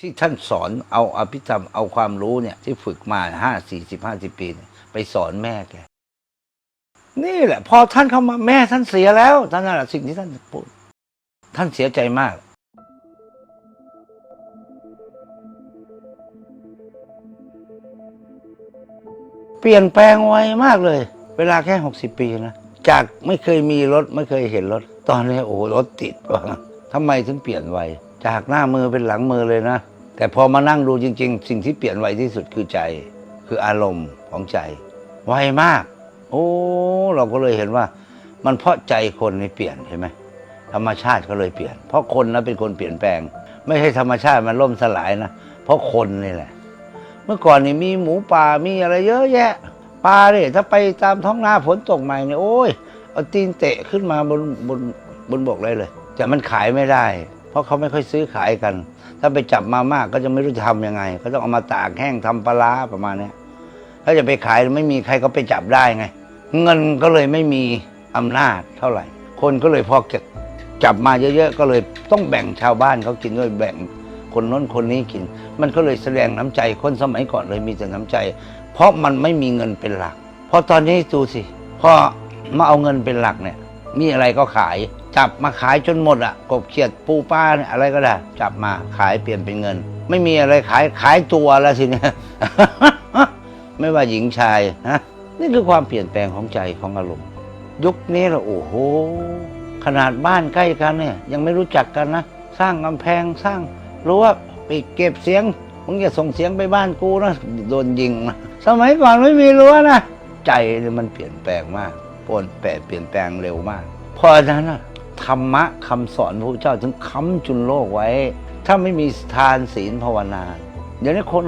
ที่ท่านสอนเอาอภิธรรมเอาความรู้เนี่ยที่ฝึกมาห้าสี่สิบห้าสิบปีไปสอนแม่แกนี่แหละ พอท่านเข้ามาแม่ท่านเสียแล้วท่านนั่นแหละสิ่งที่ท่านพูดท่านเสียใจมาก เปลี่ยนแปลงไวมากเลย เวลาแค่หกสิบปีนะจากไม่เคยมีรถไม่เคยเห็นรถ ตอนนี้โอ้รถติดว่ะทำไมถึงเปลี่ยนไว จากหน้ามือเป็นหลังมือเลยนะ แต่พอมานั่งดูจริง ๆ สิ่งที่เปลี่ยนไวที่สุดคือใจ คืออารมณ์ของใจ ไวมาก โอ้ เราก็เลยเห็นว่า มันเพราะใจคนนี่เปลี่ยนเห็นไหมธรรมชาติก็เลยเปลี่ยน เพราะคนนะเป็นคนเปลี่ยนแปลง ไม่ใช่ธรรมชาติมันล่มสลายนะ เพราะคนนี่แหละ เมื่อก่อนนี่มีหมูป่ามีอะไรเยอะแยะปลาเนี่ยถ้าไปตามท้องนาฝนตกใหม่เนี่ยโอ้ยเอาตีนเตะขึ้นมาบนบนบนบกเลยเลยแต่มันขายไม่ได้ ราะเขาไม่ค่อยซื้อขายกัน ถ้าไปจับมามากก็จะไม่รู้จะทำยังไง ก็ต้องเอามาตากแห้งทำปลาประมาณนี้ถ้าจะไปขายไม่มีใครก็ไปจับได้ไง เงินก็เลยไม่มีอำนาจเท่าไหร่ คนก็เลยพอเก็บจับมาเยอะๆก็เลยต้องแบ่งชาวบ้านเขากินด้วยแบ่งคนน้นคนนี้กิน มันก็เลยแสดงน้ำใจคนสมัยก่อนเลยมีแต่น้ำใจ เพราะมันไม่มีเงินเป็นหลัก เพราะตอนนี้ดูสิพอมาเอาเงินเป็นหลักเนี่ย มีอะไรก็ขาย จับมาขายจนหมดอะกบเขียดปูป้าเนี่ยอะไรก็ได้ จับมาขายเปลี่ยนเป็นเงิน ไม่มีอะไรขายขายตัวแล้วสิเนี่ยไม่ว่าหญิงชายนะนี่คือความเปลี่ยนแปลงของใจของอารมณ์ ยุคนี้เราโอ้โห ขนาดบ้านใกล้กันเนี่ย ยังไม่รู้จักกันนะ สร้างกำแพงสร้างรั้วไปเก็บเสียงมึงอย่าส่งเสียงไปบ้านกูนะโดนยิงนะสมัยก่อนไม่มีรั้วนะ ใจมันเปลี่ยนแปลงมาก ปนแปรเปลี่ยนแปลงเร็วมาก เพราะฉะนั้นธรรมะคำสอนพระพุทธเจ้าถึงค้ำจุนโลกไว้ ถ้าไม่มีทานศีลภาวนาเดี๋ยวนี้คน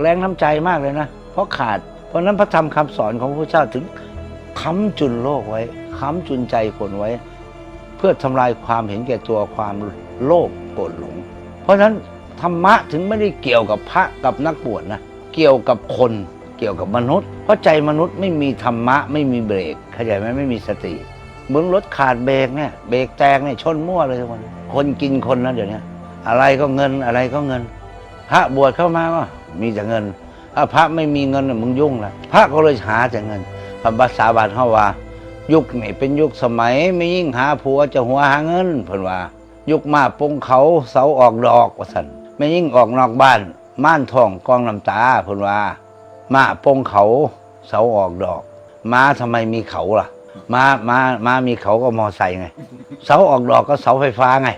แรงน้ำใจมากเลยนะ เพราะขาด เพราะนั้นพระธรรมคำสอนของพระพุทธเจ้าถึงค้ำจุนโลกไว้ค้ำจุนใจคนไว้ เพื่อทำลายความเห็นแก่ตัวความโลภโกรธหลง เพราะฉะนั้นธรรมะถึงไม่ได้เกี่ยวกับพระกับนักบวชนะเกี่ยวกับคน กี่ยวกับมนุษย์ เพราะใจมนุษย์ไม่มีธรรมะไม่มีเบรกเข้าใจไหมไม่มีสติเหมือนรถขาดเบรกเนี่ยเบรกแตกเนี่ยชนมั่วเลยทุกคนคนกินคนนะเดี๋ยวนี้อะไรก็เงินอะไรก็เงิน พระบวชเข้ามาก็มีแต่เงินถ้าพระไม่มีเงินน่ะมึงยุ่งละพระก็เลยหาแต่เงินพระภาษาบาลเขาว่า ยุคนี้เป็นยุคสมัยไม่ยิ่งหาผัวจะหัวหาเงินเพิ่นว่า ยุคมาปงเขาเสาออกดอกว่าสันไม่ยิ่งออกนอกบ้านม่านทองกองน้ำตาเพิ่นว่า มาปงเขาเสาออกดอก ม้าทำไมมีเขาล่ะ ม้าม้าม้ามีเขาก็มอไซค์ไง เสาออกดอกก็เสาไฟฟ้าไง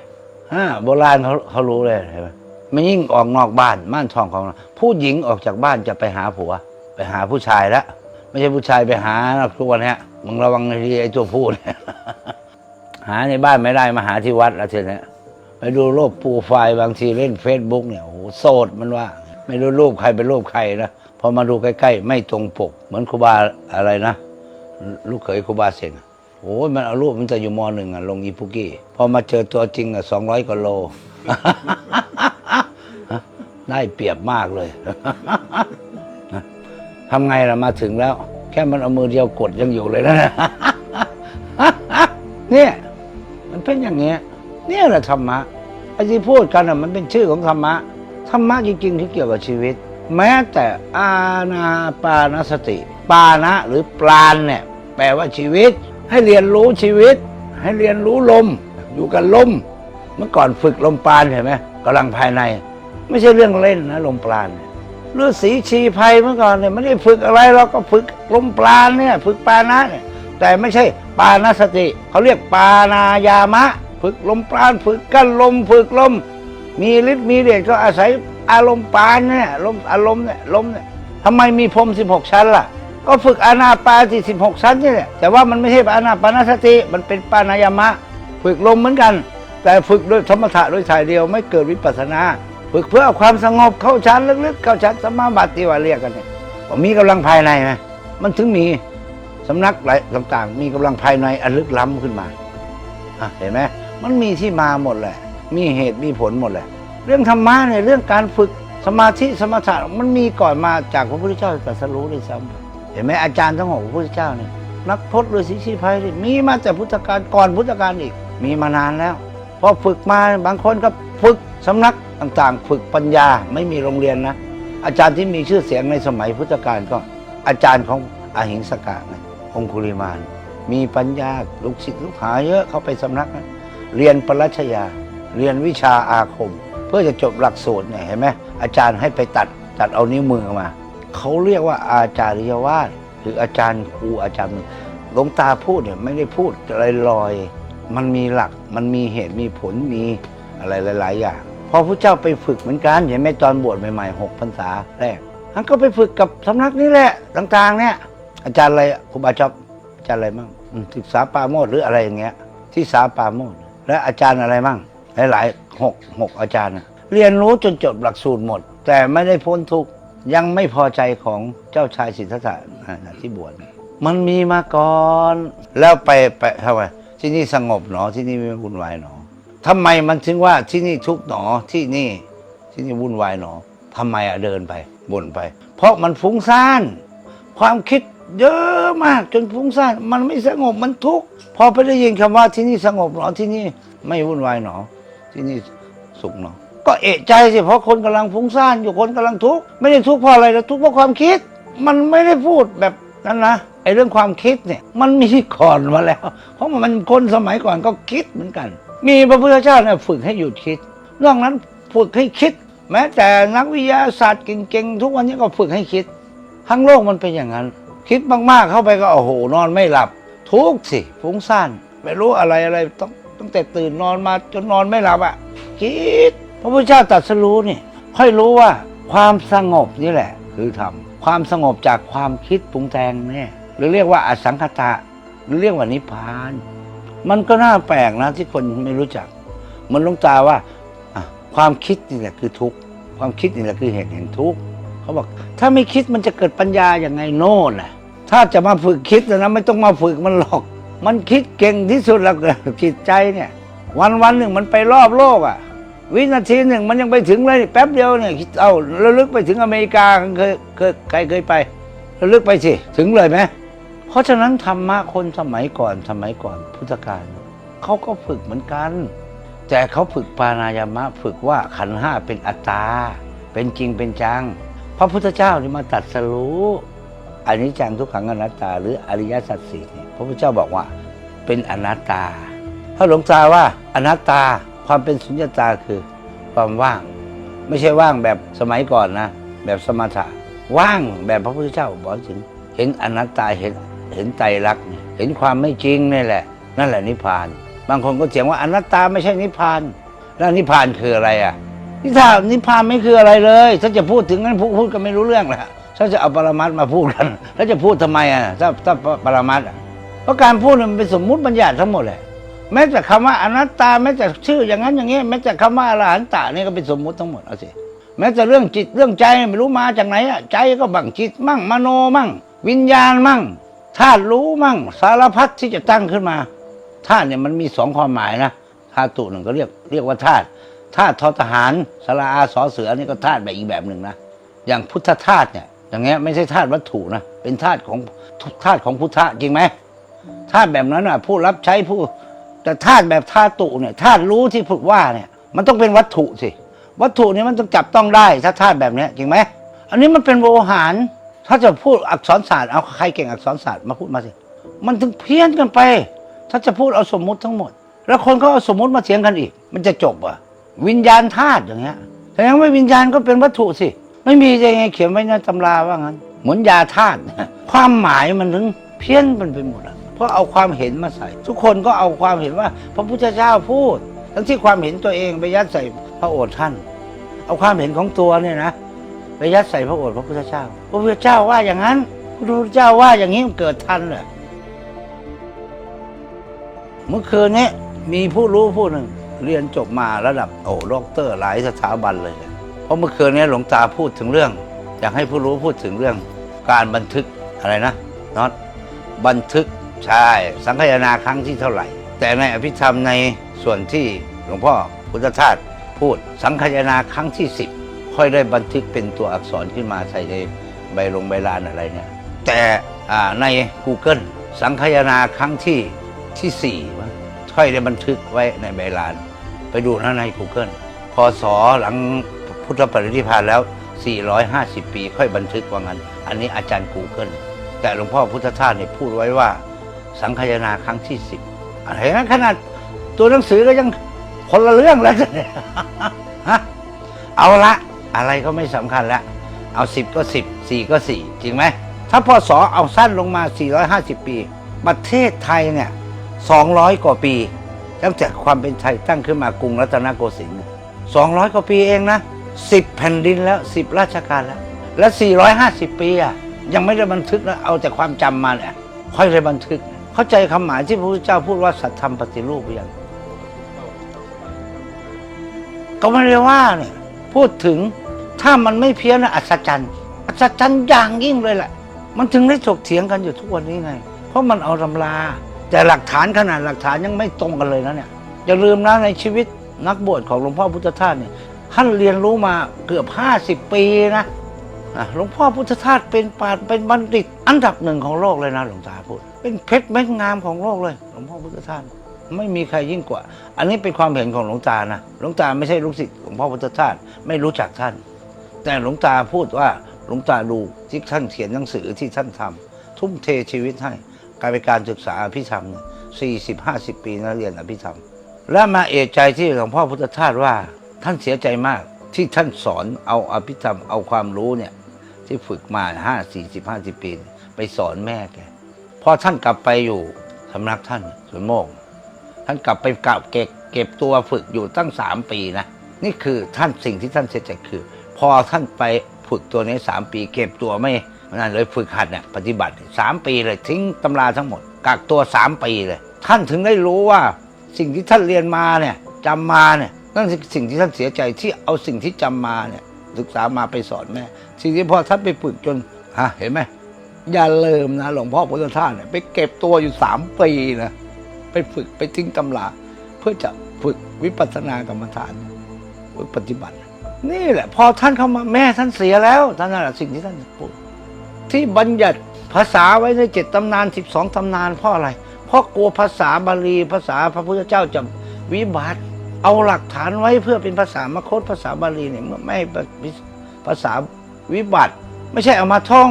ฮะโบราณเขาเขารู้เลยเห็นไหมไม่ยิ่งออกนอกบ้านม่านทองของเราผู้หญิงออกจากบ้านจะไปหาผัว ไปหาผู้ชายล้วไม่ใช่ผู้ชายไปหานะทุกวันนี้มึงระวังให้ดีไอ้ตัวพูดหาในบ้านไม่ได้มาหาที่วัดแล้วทีนี้ไปดูรูปปรไฟล์บางทีเล่นเฟซบุ๊กเนี่ยโอ้โหโสดมันว่า ไม่รู้รูปใครเป็นรูปใครนะ อมาดูใกล้ๆ ไม่ตรงปก เหมือนครูบาอะไรนะ ลูกเขยครูบาเซงโอ้ยมันเอารูปมันจะอยู่มหนึ่งอะลงอีพุกี้ พอมาเจอตัวจริงอะสองร้อยกว่าโล ได้เปรียบมากเลยทำไงล่ะมาถึงแล้ว แค่มันเอามือเดียวกดยังอยู่เลยนะเนี่ยมันเป็นอย่างเงี้ยเนี่ยแหละธรรมะไอ้ที่พูดกันอะมันเป็นชื่อของธรรมะธรรมะจริงๆที่เกี่ยวกับชีวิต แม้แต่อาณาปานสติ ปานะหรือปราณเนี่ยแปลว่าชีวิต ให้เรียนรู้ชีวิต ให้เรียนรู้ลม อยู่กับลม เมื่อก่อนฝึกลมปราณเห็นไหมกำลังภายใน ไม่ใช่เรื่องเล่นนะลมปราณเนี่ยฤาษีชีภัยเมื่อก่อนเนี่ยไม่ได้ฝึกอะไรเราก็ฝึกลมปราณเนี่ยฝึกปานะเนี่ยแต่ไม่ใช่ปานสติ เขาเรียกปานายามะ ฝึกลมปราณฝึกกั้นลม ฝึกลม มีฤทธิ์มีเดชก็อาศัย อารมณ์ปานเนี่ยลมอารมณ์เนี่ยลมเนี่ยทำไมมีพรม16ชั้นล่ะ ก็ฝึกอานาปาสิ16ชั้นนี่แหละแต่ว่ามันไม่ใช่อานาปานสติมันเป็นปานายามะ ฝึกลมเหมือนกัน แต่ฝึกด้วยธรรมถะโดยถ่ายเดียวไม่เกิดวิปัสนา ฝึกเพื่อเอาความสงบเข้าชั้นลึกๆเข้าชั้นสมาบัติที่ว่าเรียกกันเนี่ยมีกำลังภายในไหมมันถึงมีสำนักหลายต่างๆ มีกำลังภายในอันลึกล้ำขึ้นมาเห็นไหมมันมีที่มาหมดแหละ มีเหตุมีผลหมดแหละ เรื่องธรรมะเนี่ยเรื่องการฝึกสมาธิสมถะมันมีก่อนมาจากพระพุทธเจ้าตรัสรู้ด้วยซ้ำเห็นไหมอาจารย์ทั้งหกพระพุทธเจ้าเนี่ยนักพจน์ฤาษีชีพายมีมาแต่พุทธกาลก่อนพุทธกาลอีก มีมานานแล้วพอฝึกมาบางคนก็ฝึกสำนักต่างๆ ฝึกปัญญาไม่มีโรงเรียนนะ อาจารย์ที่มีชื่อเสียงในสมัยพุทธกาลก็อาจารย์ของอาหิงสกะนะองคุลิมาน มีปัญญาลูกศิษย์ลูกหาเยอะเขาไปสำนักนะเรียนปรัชญาเรียนวิชาอาคม เพื่อจะจบหลักสูตรเนี่ยเห็นไหมอาจารย์ให้ไปตัดตัดเอานิ้วมือมาเขาเรียกว่าอาจาริยวาสหรืออาจารย์ครูอาจารย์หลวงตาพูดเนี่ยไม่ได้พูดลอยๆมันมีหลักมันมีเหตุมีผลมีอะไรหลาย ๆ อย่างพอพระเจ้าไปฝึกเหมือนกันเห็นไหมตอนบวชใหม่ๆหกพรรษาแรกท่านก็ไปฝึกกับสำนักนี้แหละต่างๆ เนี่ย อาจารย์อะไรครูบาจอบอาจารย์อะไรมั่งศึกษาปาโมดหรืออะไรอย่างเงี้ยที่สาปาโมดและอาจารย์อะไรมั่งหลายๆ หกหกอาจารย์ เรียนรู้จนจบหลักสูตรหมด แต่ไม่ได้พ้นทุกยังไม่พอใจของเจ้าชายสิทธัตถะอ่าที่บวชมันมีมาก่อน แล้วไปไปทำไมที่นี่สงบหนอที่นี่ไม่วุ่นวายหนอทำไมมันถึงว่าที่นี่ทุกหนอที่นี่ ที่นี่วุ่นวายหนอทำไมอะเดินไปบ่นไป เพราะมันฟุ้งซ่าน ความคิดเยอะมากจนฟุ้งซ่านมันไม่สงบมันทุกข์พอไปได้ยินคำว่าที่นี่สงบหนอที่นี่ไม่วุ่นวายหนอ ที่นี่สุขหนอก็เอะใจสิเพราะคนกำลังฟุ้งซ่านอยู่คนกำลังทุกข์ไม่ได้ทุกข์เพราะอะไรนะทุกข์เพราะความคิด มันไม่ได้พูดแบบนั้นนะไอ้เรื่องความคิดเนี่ยมันมีก่อนมาแล้ว เพราะมันคนสมัยก่อนก็คิดเหมือนกัน มีพระพุทธเจ้าเนี่ยฝึกให้หยุดคิดนอกนั้นฝึกให้คิด แม้แต่นักวิทยาศาสตร์เก่งๆทุกวันนี้ก็ฝึกให้คิด ทั้งโลกมันเป็นอย่างนั้น คิดมากๆเข้าไปก็โอ้โหนอนไม่หลับ ทุกข์สิฟุ้งซ่านไม่รู้อะไรอะไรต้อง ตั้งแต่ตื่นนอนมาจนนอนไม่หลับอะคิดพระพุทธเจ้าตรัสรู้นี่ค่อยรู้ว่าความสงบนี่แหละ คือธรรมความสงบจากความคิดปรุงแต่งเนี่ยหรือเรียกว่าอสังขตะหรือเรียกว่านิพพาน มันก็น่าแปลกนะที่คนไม่รู้จัก มันลงตาว่าความคิดนี่แหละคือทุกข์ความคิดนี่แหละคือเหตุแห่งทุกข์เขาบอกถ้าไม่คิดมันจะเกิดปัญญาอย่างไงโน่นน่ะถ้าจะมาฝึกคิดนะไม่ต้องมาฝึกมันหรอก มันคิดเก่งที่สุดแล้วจิตใจเนี่ย วันวันหนึ่งมันไปรอบโลกอะ วินาทีหนึ่งมันยังไปถึงเลยแป๊บเดียวเนี่ยเอาระลึกไปถึงอเมริกาเคยเคยใครเคยไประลึกไปสิถึงเลยไหมเพราะฉะนั้นธรรมะคนสมัยก่อนสมัยก่อนพุทธกาลเขาก็ฝึกเหมือนกัน แต่เขาฝึกปานายามะฝึกว่าขันห้าเป็นอัตตา เป็นจริงเป็นจัง พระพุทธเจ้านี่มาตัดสรู้อันนี้จังทุกขังอนัตตา หรืออริยสัจสี่ พระพุทธเจ้าบอกว่า เป็นอนัตตาถ้าหลวงตาว่าอนัตตาความเป็นสุญญตาคือความว่าง ไม่ใช่ว่างแบบสมัยก่อนนะ แบบสมถะว่างแบบพระพุทธเจ้าบอกถึง เห็นอนัตตาเห็นเห็นไตรลักษณ์เห็นความไม่จริงนี่แหละ นั่นแหละนิพพาน บางคนก็เถียงว่าอนัตตาไม่ใช่นิพพาน แล้วนิพพานคืออะไรอะนิทานนิพพานไม่คืออะไรเลยถ้าจะพูดถึงนั้นพูดกันไม่รู้เรื่องแหละถ้าจะเอาปรมัตมาพูดกัน แล้วจะพูดทำไมอะถ้าถ้าปรมัตอะ เพราะการพูดเนี่ยมันเป็นสมมุติบัญญัติทั้งหมดแหละแม้แต่คำว่าอนัตตาแม้แต่ชื่ออย่างนั้นอย่างนี้แม้แต่คำว่าอรหันตะนี่ก็เป็นสมมุติทั้งหมดเอาสิแม้แต่เรื่องจิตเรื่องใจไม่รู้มาจากไหนอะใจก็บังจิตมั่งมโนมั่ง วิญญาณมั่งธาตุรู้มั่ง สารพัดที่จะตั้งขึ้นมาธาตุเนี่ยมันมีสองความหมายนะธาตุหนึ่งก็เรียกเรียกว่าธาตุธาตุทอทหารสาระอาสอเสือนี่ก็ธาตุแบบอีกแบบหนึ่งนะอย่างพุทธธาตุเนี่ยอย่างเงี้ยไม่ใช่ธาตุวัตถุนะเป็นธาตุของธาตุของพุทธะจริงไหม ธาตุแบบนั้นอะ ผู้รับใช้ผู้ แต่ธาตุแบบธาตุเนี่ยธาตุรู้ที่ฝึกว่าเนี่ย มันต้องเป็นวัตถุสิวัตถุนี่ยมันต้องจับต้องได้ถ้าธาตุแบบนี้จริงไหมอันนี้มันเป็นโวหาร ถ้าจะพูดอักษรศาสตร์เอาใครเก่งอักษรศาสตร์มาพูดมาสิมันถึงเพี้ยนกันไป ถ้าจะพูดเอาสมมุติทั้งหมด แล้วคนก็เอาสมมุติมาเถียงกันอีก มันจะจบอะวิญญาณธาตุอย่างเงี้ยแสดงว่าวิญญาณก็เป็นวัตถุสิ ไม่มีจะยังไงเขียนไว้ในตำราว่างั้นเหมือนยาธาตุความหมายมันถึงเพี้ยนมันไปหมดอะ เพราะเอาความเห็นมาใส่ ทุกคนก็เอาความเห็นว่า พระพุทธเจ้าพูด ทั้งที่ความเห็นตัวเองไปยัดใส่พระโอษฐ์ท่าน เอาความเห็นของตัวเนี่ยนะไปยัดใส่พระโอษฐ์พระพุทธเจ้า พระพุทธเจ้าว่าอย่างนั้นพระพุทธเจ้าว่าอย่างนี้มันเกิดทันเหรอเมื่อคืนนี้มีผู้รู้ผู้หนึ่งเรียนจบมาระดับโอ้ด็อกเตอร์หลายสถาบันเลยเนี่ยเพราะเมื่อคืนนี้หลวงตาพูดถึงเรื่อง อยากให้ผู้รู้พูดถึงเรื่อง การบันทึกอะไรนะน็อตบันทึก ใช่ สังคายนาครั้งที่เท่าไหร่ แต่ในอภิธรรมในส่วนที่หลวงพ่อพุทธทาสพูดสังคายนาครั้งที่ 10 ค่อยได้บันทึกเป็นตัวอักษรขึ้นมาใส่ในใบลงใบลานอะไรเนี่ยแต่ใน Google สังคายนาครั้งที่ที่4มั้งค่อยได้บันทึกไว้ในใบลาน ไปดูนะใน Google พศหลังพุทธปรินิพานแล้ว 450 ปี ค่อยบันทึกว่างั้น อันนี้อาจารย์ Google แต่หลวงพ่อพุทธทาสเนี่ยพูดไว้ว่า สังคายนาครั้งที่10อะไรนะขนาดตัวหนังสือก็ยังคนละเรื่องแล้วฮะเอาละอะไรก็ไม่สำคัญละเอา10ก็10 4ก็4จริงไหม ถ้าพศเอาสั้นลงมา 450 ปี ประเทศไทยเนี่ย 200 กว่าปี ตั้งแต่ความเป็นไทยตั้งขึ้นมากรุงรัตนโกสินทร์200 กว่าปีเองนะ10 แผ่นดินแล้ว 10 ราชการแล้ว และ 450 ปีอะยังไม่ได้บันทึกนะเอาแต่ความจำมาเนี่ยค่อยได้บันทึก เข้าใจคำหมายที่พระพุทธเจ้าพูดว่าสัตธรรมปฏิรูปยังก็ไม่ได้ว่าเนี่ยพูดถึงถ้ามันไม่เพี้ยนอัศจรรย์อัศจรรย์อย่างยิ่งเลยแหละ มันถึงได้ถกเถียงกันอยู่ทุกวันนี้ไง เพราะมันเอาตำรา แต่หลักฐานขนาดหลักฐานยังไม่ตรงกันเลยนะเนี่ยอย่าลืมนะในชีวิตนักบวชของหลวงพ่อพุทธทาสเนี่ยท่านเรียนรู้มาเกือบ 50 ปีนะ หลวงพ่อพุทธทาสเป็นปาชญ์เป็นบัณฑิต อันดับหนึ่งของโลกเลยนะหลวงตาพูด เป็นเพชรเม็ดงามของโลกเลย หลวงพ่อพุทธทาสไม่มีใครยิ่งกว่า อันนี้เป็นความเห็นของหลวงตานะหลวงตาไม่ใช่ลูกศิษย์หลวงพ่อพุทธทาสไม่รู้จักท่าน แต่หลวงตาพูดว่าหลวงตาดูที่ท่านเขียนหนังสือที่ท่านทำทุ่มเทชีวิตให้การเป็นการศึกษาอภิธรรมสี่สิบห้าสิบปีนะเรียนอภิธรรม และมาเอกใจที่หลวงพ่อพุทธทาสว่า ท่านเสียใจมากที่ท่านสอนเอาอภิธรรมเอาความรู้เนี่ย ที่ฝึกมาห้าสี่สิบห้าสิบปี ไปสอนแม่แกพอท่านกลับไปอยู่สำนักท่านสวนโมก ท่านกลับไปกลับเก็บเก็บตัวฝึกอยู่ตั้งสามปีนะ นี่คือท่านสิ่งที่ท่านเสียใจคือ พอท่านไปฝึกตัวนี้สามปี เก็บตัวไม่นั่นเลยฝึกหัดเนี่ยปฏิบัติสามปีเลยทิ้งตำราทั้งหมดกักตัวสามปีเลย ท่านถึงได้รู้ว่าสิ่งที่ท่านเรียนมาเนี่ยจำมาเนี่ยนั่นคือสิ่งที่ท่านเสียใจที่เอาสิ่งที่จำมาเนี่ย ศึกษามาไปสอนแม่สิ่งที่พอท่านไปฝึกจนฮะเห็นไหมอย่าลืมนะหลวงพ่อพุทธทาสเนี่ยไปเก็บตัวอยู่สามปีนะไปฝึกไปทิ้งตำราเพื่อจะฝึกวิปัสสนากรรมฐานฝึกปฏิบัติ นี่แหละ พอท่านเข้ามาแม่ท่านเสียแล้วท่านนั่นแหละสิ่งที่ท่านพูดที่บัญญัติภาษาไว้ในเจ็ดตำนานสิบสองตำนานเพราะอะไรเพราะกลัวภาษาบาลีภาษาพระพุทธเจ้าจะวิบัติ เอาหลักฐานไว้เพื่อเป็นภาษามคตภาษาบาลีเนี่ยไม่ภาษาวิบัติ ไม่ใช่เอามาท่อง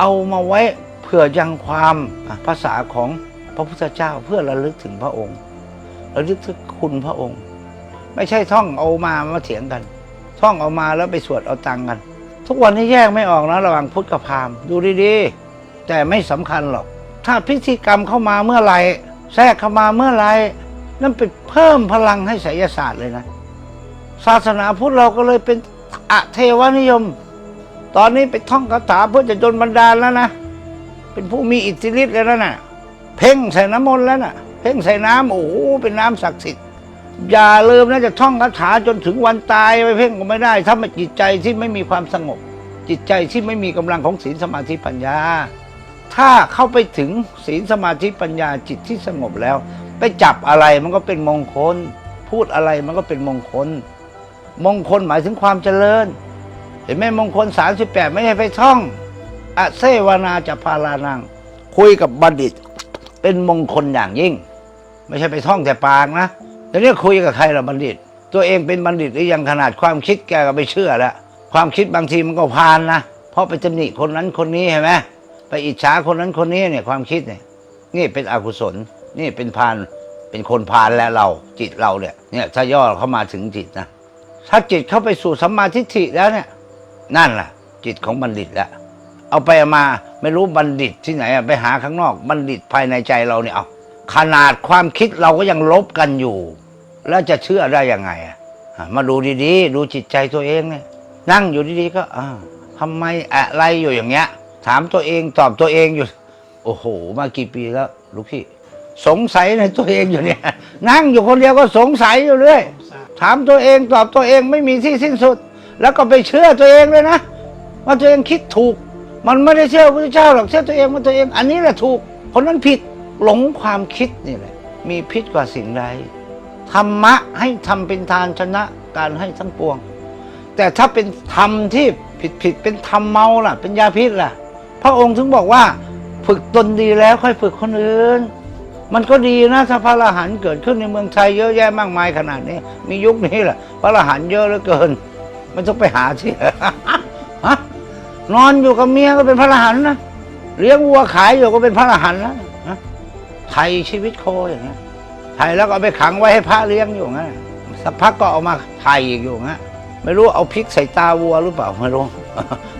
เอามาไว้เพื่อยังความภาษาของพระพุทธเจ้าเพื่อระลึกถึงพระองค์ระลึกถึงคุณพระองค์ ไม่ใช่ท่องเอามามาเถียงกัน ท่องเอามาแล้วไปสวดเอาตังกัน ทุกวันนี้แยกไม่ออกนะระหว่างพุทธกับพราหมณ์ดูดีๆแต่ไม่สำคัญหรอก ถ้าพิธีกรรมเข้ามาเมื่อไหร่แทรกเข้ามาเมื่อไหร่ นั่นเป็นเพิ่มพลังให้ไสยศาสตร์เลยนะ ศาสนาพุทธเราก็เลยเป็นอะเทวนิยม ตอนนี้ไปท่องคาถาเพื่อจะจนบันดาลแล้วนะ เป็นผู้มีอิทธิฤทธิ์แล้วนะเพ่งใส่น้ำมนต์แล้วนะเพ่งใส่น้ำโอ้โหเป็นน้ำศักดิ์สิทธิ์อย่าลืมนะจะท่องคาถาจนถึงวันตายไปเพ่งก็ไม่ได้ ถ้าม่จิตใจที่ไม่มีความสงบ จิตใจที่ไม่มีกำลังของศีลสมาธิปัญญา ถ้าเข้าไปถึงศีลสมาธิปัญญาจิตที่สงบแล้ว ไปจับอะไรมันก็เป็นมงคล พูดอะไรมันก็เป็นมงคล มงคลหมายถึงความเจริญ เห็นไหมมงคล 38 ไม่ใช่ไปท่องอะเซวนาจะพาลานัง คุยกับบัณฑิต เป็นมงคลอย่างยิ่ง ไม่ใช่ไปท่องแต่ปากนะเดี๋ยวนี้คุยกับใครล่ะบัณฑิต ตัวเองเป็นบัณฑิตหรือยังขนาดความคิดแกก็ไม่เชื่อแล้วความคิดบางทีมันก็พานนะเพราะไปตำหนิคนนั้นคนนี้เห็นไหมไปอิจฉาคนนั้นคนนี้เนี่ยความคิดเนี่ยนี่เป็นอกุศล นี่เป็นพานเป็นคนพานแล้วเราจิตเราเนี่ยเนี่ยถ้าย่อเข้ามาถึงจิตนะถ้าจิตเข้าไปสู่สัมมาทิฏฐิแล้วเนี่ย นั่นแหละจิตของบัณฑิตแล้วเอาไปเอามาไม่รู้บัณฑิตที่ไหนไปหาข้างนอก บัณฑิตภายในใจเราเนี่ยเอาขนาดความคิดเราก็ยังลบกันอยู่ แล้วจะเชื่อได้ยังไงอะอะมาดูดีๆ ดูจิตใจตัวเองเนี่ยนั่งอยู่ดีๆก็อ้าวทำไมอะไรอยู่อย่างเงี้ย ถามตัวเองตอบตัวเองอยู่ โอ้โห มากี่ปีแล้วลูกพี่ สงสัยในตัวเองอยู่เนี่ย นั่งอยู่คนเดียวก็สงสัยอยู่เรื่อยถามตัวเองตอบตัวเองไม่มีที่สิ้นสุด แล้วก็ไปเชื่อตัวเองเลยนะว่าตัวเองคิดถูก มันไม่ได้เชื่อพระเจ้าหรอกเชื่อตัวเองว่าตัวเอง อันนี้แหละถูก คนนั้นผิดหลงความคิดนี่แหละ มีพิษกว่าสิ่งใดธรรมะให้ทำเป็นทานชนะการให้ทั้งปวง แต่ถ้าเป็นธรรมที่ผิดผิดเป็นธรรมเมาล่ะ เป็นยาพิษล่ะ พระองค์ถึงบอกว่า ฝึกตนดีแล้วค่อยฝึกคนอื่น มันก็ดีนะถ้าพระอรหันต์เกิดขึ้นในเมืองไทยเยอะแยะมากมายขนาดนี้ มียุคนี้แหละพระอรหันต์เยอะเหลือเกิน มันต้องไปหาที่ฮะนอนอยู่กับเมียก็เป็นพระอรหันต์นะเลี้ยงวัวขายอยู่ก็เป็นพระอรหันต์แล้วฮะไทยชีวิตโคอย่างเงี้ยไทยแล้วก็เอาไปขังไว้ให้พระเลี้ยงอยู่งั้นสักพักก็เอามาไทยอีกอยู่งั้นไม่รู้เอาพริกใส่ตาวัวหรือเปล่าไม่รู้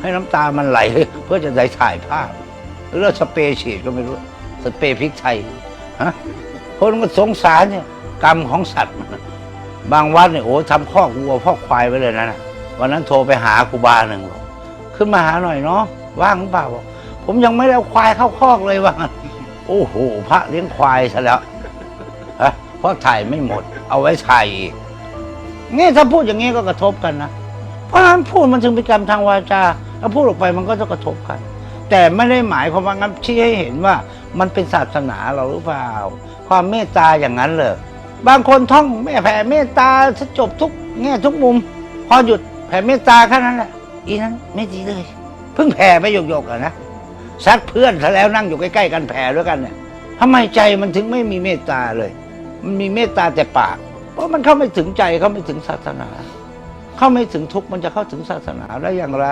ให้น้ำตามันไหลเพื่อจะได้ถ่ายภาพหรือเอาสเปรย์ฉีดก็ไม่รู้สเปรย์พริกไทย ฮะคนก็สงสารเนี่ยกรรมของสัตว์ บางวัดเนี่ยโอ้ทำคอกวัวคอควายไว้เลยนะนะวันนั้นโทรไปหาครูบาหนึ่งบอกขึ้นมาหาหน่อยเนาะว่างหรือเปล่าบอกผมยังไม่ได้เอาควายเข้าคอกเลยว่างโอ้โหพระเลี้ยงควายซะแล้วฮะเพราะถ่ายไม่หมด เอาไว้ถ่ายอีกนี่ถ้าพูดอย่างนี้ก็กระทบกันนะเพราะฉะนั้นพูดมันถึงเป็นกรรมทางวาจาถ้าพูดออกไปมันก็จะกระทบกัน แต่ไม่ได้หมายความว่างั้นชี้ให้เห็นว่ามันเป็นศาสนาเราหรือเปล่า ความเมตตาอย่างนั้นเลยบางคนท่องแม่แผ่เมตตาจะจบทุกแง่ทุกมุม พอหยุดแผ่เมตตาแค่นั้นแหละอีนั้นไม่ดีเลย เพิ่งแผ่ไปหยกๆอะนะซัดเพื่อนซะแล้วนั่งอยู่ใกล้ๆกันแผ่ด้วยกันเนี่ยทำไมใจมันถึงไม่มีเมตตาเลย มันมีเมตตาแต่ปาก เพราะมันเข้าไม่ถึงใจเข้าไม่ถึงศาสนา เข้าไม่ถึงทุกมันจะเข้าถึงศาสนาได้อย่างไร